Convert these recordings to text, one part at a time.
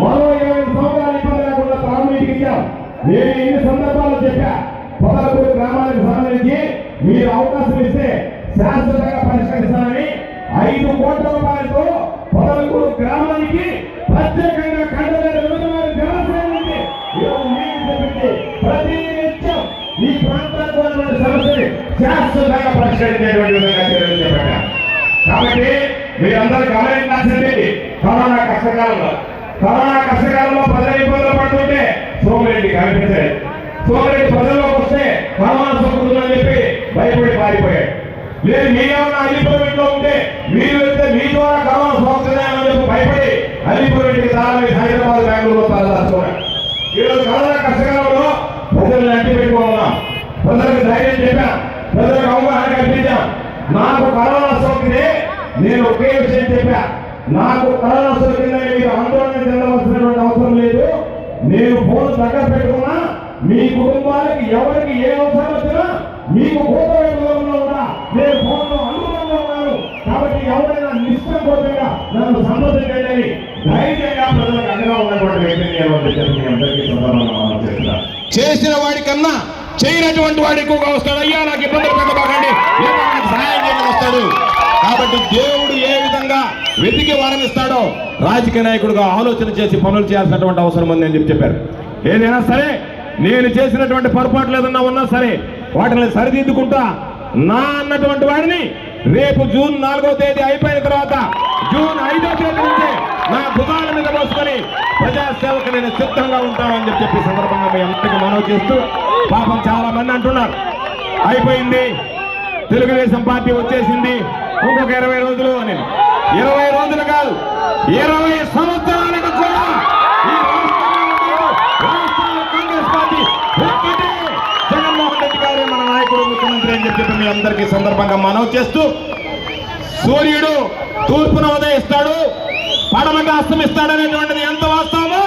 మరో ఇరవై సంవత్సరాలు ఇబ్బంది లేకుండా తాగునీటికి ఇచ్చాం. నేను ఎన్ని సందర్భాలు చెప్పా. పొదలపూడి గ్రామానికి సంబంధించి మీరు అవకాశం ఇస్తే శాశ్వతంగా పరిష్కరిస్తానని ఐదు కోట్ల రూపాయలతో పొదలపూడి గ్రామానికి ప్రత్యేకంగా కండలేరు విడుదల జలాశయం ఉంది. ఈరోజు మీకు చెప్పింది. ప్రతి నిత్యం ఈ ప్రాంతానికి ఉన్నటువంటి సమస్యని శాశ్వతంగా పరిష్కరించేటువంటి విధంగా చర్యలు కాబట్టి మీరందరూ గమనించాల్సింది కరోనా కష్టకాలంలో. కరోనా కష్టకాలంలో ప్రజలు ఇబ్బందులు పడుతుంటే సోమిరెడ్డి కనిపించాడు సోమిరెడ్డి ప్రజల్లోకి వస్తే కరోనా సోకుతుందని చెప్పి భయపడి పారిపోయాడు లేదు మీరేమన్నా అలీపురంలో ఉంటే మీరు వెళ్తే మీ ద్వారా కరోనా సోకుతుందని చెప్పి భయపడి అలీపురంకి తాళమి హైదరాబాద్ బెంగళూరు తరలిస్తున్నాడు ఈరోజు కరోనా కష్టకాలంలో ప్రజల్ని అట్టి పెట్టుకోమన్నాం ప్రజలకు ధైర్యం చెప్పాం ప్రజలకు అవగాహన కల్పించాం నాకు కరోనా సోకితే నేను ఒకే విషయం చెప్పా నాకు కరోనా కింద మీరు ఆందోళన చెందవలసినటువంటి అవసరం లేదు. నేను ఫోన్ దగ్గర పెట్టుకున్నా మీ కుటుంబానికి ఎవరికి ఏ అవసరం వచ్చినా మీకు భూతవేగంలో ఉన్నా నేను ఫోన్లో లో ఉన్నాను. కాబట్టి ఎవరైనా నిస్సంకోచంగా నన్ను సంబంధించండి ధైర్యంగా ప్రజలకు అండగా ఉన్నటువంటి వ్యక్తిని నేను అని చెప్పి చేసిన వాడికన్నా చేయనటువంటి వాడు ఎక్కువగా వస్తాడు వెతికి రాజకీయ నాయకుడుగా ఆలోచన చేసి పనులు చేయాల్సినటువంటి అవసరం ఉంది అని చెప్పి చెప్పారు. ఏదైనా సరే నేను చేసినటువంటి పొరపాట్లు ఏదన్నా ఉన్నా సరే వాటిని సరిదిద్దుకుంటా నా అన్నటువంటి వాడిని రేపు జూన్ నాలుగో తేదీ అయిపోయిన తర్వాత జూన్ ఐదో తేదీ నుంచే నా భుజాల మీద మోసుకొని ప్రజాసేవకు నేను సిద్ధంగా ఉంటానని చెప్పి చెప్పి సందర్భంగా మీ అందరికీ మనవి చేస్తూ పాపం చాలా మంది అంటున్నారు. అయిపోయింది. తెలుగుదేశం పార్టీ వచ్చేసింది. ఇంకొక ఇరవై రోజులు అని. ఇరవై రోజులు కాదు ఇరవై సంవత్సరాలకు కూడా ఈ రాష్ట్రంలో కాంగ్రెస్ పార్టీ ఒక్కటే. జగన్మోహన్ రెడ్డి గారే మన నాయకుడు ముఖ్యమంత్రి అని చెప్పి మీ అందరికీ సందర్భంగా మనవి చేస్తూ సూర్యుడు తూర్పున ఉదయిస్తాడు పడమట అస్తమిస్తాడనేటువంటిది ఎంత వాస్తవమో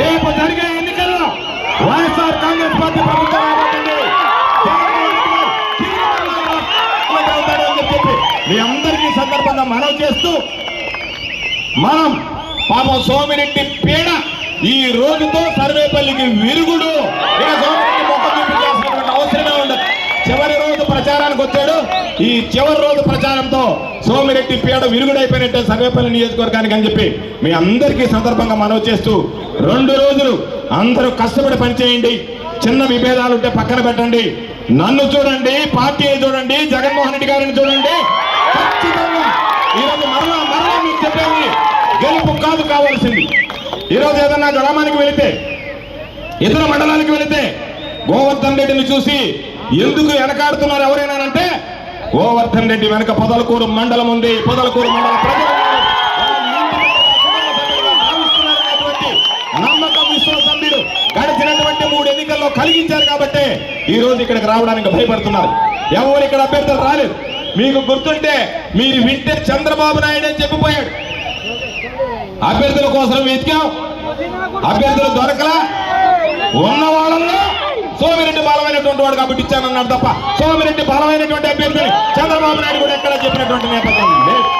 రేపు జరిగే ఎన్నికల్లో వైఎస్ఆర్ కాంగ్రెస్ పార్టీ ప్రభుత్వం రాబోతుంది. సందర్భంగా మనవి చేస్తూ మనం పాపం సోమిరెడ్డి పీడ ఈ రోజుతో సర్వేపల్లికి విరుగుడు. ఇక సోమిరెడ్డి చూపించాల్సినటువంటి అవసరమే ఉండదు. చివరి రోజు ప్రచారానికి వచ్చాడు. ఈ చివరి రోజు ప్రచారంతో సోమిరెడ్డి పీడ విరుగుడైపోయినట్టే సర్వేపల్లి నియోజకవర్గానికి అని చెప్పి మీ అందరికీ సందర్భంగా మనవి చేస్తూ రెండు రోజులు అందరూ కష్టపడి పనిచేయండి. చిన్న విభేదాలు ఉంటే పక్కన పెట్టండి. నన్ను చూడండి పార్టీ చూడండి జగన్మోహన్ రెడ్డి గారిని చూడండి. ఖచ్చితంగా ఈరోజు మరలా మరలా మీకు చెప్పేది గెలుపు కాదు కావాల్సింది ఈరోజు ఏదన్నా గ్రామానికి వెళితే ఇతర మండలానికి వెళితే గోవర్ధన్ రెడ్డిని చూసి ఎందుకు వెనకాడుతున్నారు ఎవరైనా అంటే గోవర్ధన్ రెడ్డి వెనక పొదలకూరు మండలం ఉంది పొదలకూరు మండల ప్రజలు ఉన్నారు. వారు ఇంటి గడిచినటువంటి మూడు ఎన్నికల్లో కలిగించారు కాబట్టి ఈ రోజు ఇక్కడికి రావడానికి భయపడుతున్నారు ఎవరు ఇక్కడ అభ్యర్థులు రాలేదు మీకు గుర్తుంటే మీరు వింటే చంద్రబాబు నాయుడు అని చెప్పిపోయాడు. అభ్యర్థుల కోసం వెతికాం. అభ్యర్థులు దొరకలా. ఉన్న వాళ్ళల్లో సోమిరెడ్డి బలమైనటువంటి వాడు కాబట్టి ఇచ్చానన్నాడు తప్ప. సోమిరెడ్డి బలమైనటువంటి అభ్యర్థులు చంద్రబాబు నాయుడు కూడా ఎక్కడ చెప్పినటువంటి నేపథ్యం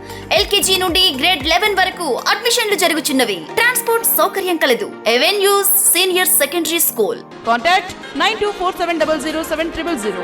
ఎల్కేజీ నుండి గ్రేడ్ లెవెన్ వరకు అడ్మిషన్లు జరుగుతున్నవి ట్రాన్స్పోర్ట్ సౌకర్యం కలదు. Avenues senior secondary school. Contact nine two four seven double zero seven triple zero.